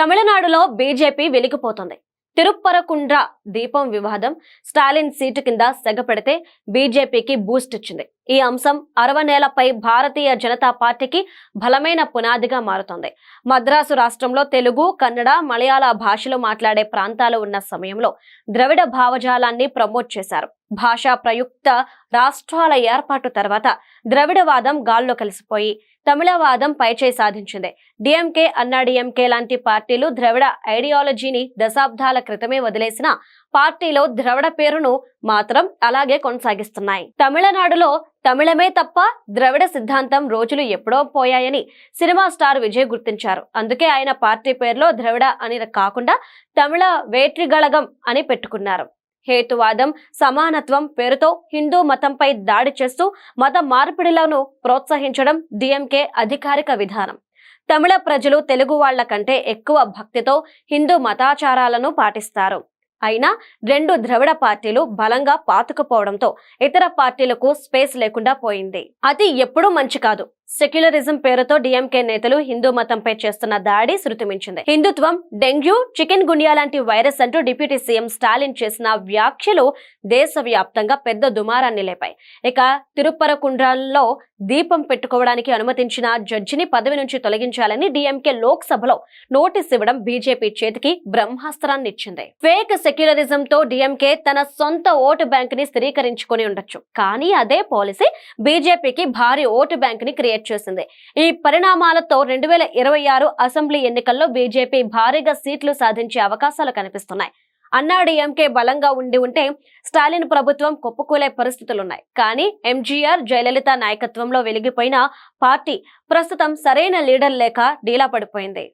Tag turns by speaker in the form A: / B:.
A: తమిళనాడులో బీజేపీ వెలిగిపోతుంది. తిరుప్పరకుండ్ర దీపం వివాదం స్టాలిన్ సీటు కింద సెగపెడితే బీజేపీకి బూస్ట్ ఇచ్చింది. ఈ అంశం అరవనేలపై భారతీయ జనతా పార్టీకి బలమైన పునాదిగా మారుతోంది. మద్రాసు రాష్ట్రంలో తెలుగు కన్నడ మలయాళ భాషలు మాట్లాడే ప్రాంతాలు ఉన్న సమయంలో ద్రవిడ భావజాలాన్ని ప్రమోట్ చేశారు. భాషా ప్రయుక్త రాష్ట్రాల ఏర్పాటు తర్వాత ద్రవిడవాదం గాల్లో కలిసిపోయి తమిళవాదం పైచేయి సాధించింది. డిఎంకే అన్నాడీఎంకే లాంటి పార్టీలు ద్రవిడ ఐడియాలజీని దశాబ్దాల క్రితమే వదిలేసిన పార్టీలో ద్రవిడ పేరును మాత్రం అలాగే కొనసాగిస్తున్నాయి. తమిళనాడులో తమిళమే తప్ప ద్రవిడ సిద్ధాంతం రోజులు ఎప్పుడో పోయాయని సినిమా స్టార్ విజయ్ గుర్తించారు. అందుకే ఆయన పార్టీ పేరులో ద్రవిడ అని కాకుండా తమిళ వేట్రిగళగం అని పెట్టుకున్నారు. హేతువాదం సమానత్వం పేరుతో హిందూ మతంపై దాడి చేస్తూ మత మార్పిడిలను ప్రోత్సహించడం డిఎంకే అధికారిక విధానం. తమిళ ప్రజలు తెలుగు వాళ్ళ కంటే ఎక్కువ భక్తితో హిందూ మతాచారాలను పాటిస్తారు. అయినా రెండు ద్రవిడ పార్టీలు బలంగా పాతుకుపోవడంతో ఇతర పార్టీలకు స్పేస్ లేకుండా పోయింది. అది ఎప్పుడూ మంచి కాదు. సెక్యులరిజం పేరుతో డిఎంకే నేతలు హిందూ మతంపై చేస్తున్న దాడి శృతిమించింది. హిందుత్వం డెంగ్యూ చికెన్ గుండియా లాంటి వైరస్ అంటూ డిప్యూటీ సీఎం స్టాలిన్ చేసిన వ్యాఖ్యలు దేశవ్యాప్తంగా పెద్ద దుమారాన్ని లేపాయి. ఇక తిరుపరకుండ్రాల్లో దీపం పెట్టుకోవడానికి అనుమతించిన జడ్జిని పదవి నుంచి తొలగించాలని డిఎంకే లోక్సభలో నోటీస్ ఇవ్వడం బీజేపీ చేతికి బ్రహ్మాస్త్రాన్ని ఇచ్చింది ఫేక్ సెక్యులరిజంతో డిఎంకే తన సొంత ఓటు బ్యాంక్ని స్థిరీకరించుకొని ఉండొచ్చు. కానీ అదే పాలసీ బీజేపీకి భారీ ఓటు బ్యాంక్ని క్రియేట్ చేసింది. ఈ పరిణామాలతో రెండు వేల ఇరవై ఆరు అసెంబ్లీ ఎన్నికల్లో బీజేపీ భారీగా సీట్లు సాధించే అవకాశాలు కనిపిస్తున్నాయి. అన్నాడీఎంకే బలంగా ఉండి ఉంటే స్టాలిన్ ప్రభుత్వం కుప్పకూలే పరిస్థితులున్నాయి. కానీ ఎంజీఆర్ జయలలిత నాయకత్వంలో వెలిగిపోయిన పార్టీ ప్రస్తుతం సరైన లీడర్ లేక డీలా పడిపోయింది.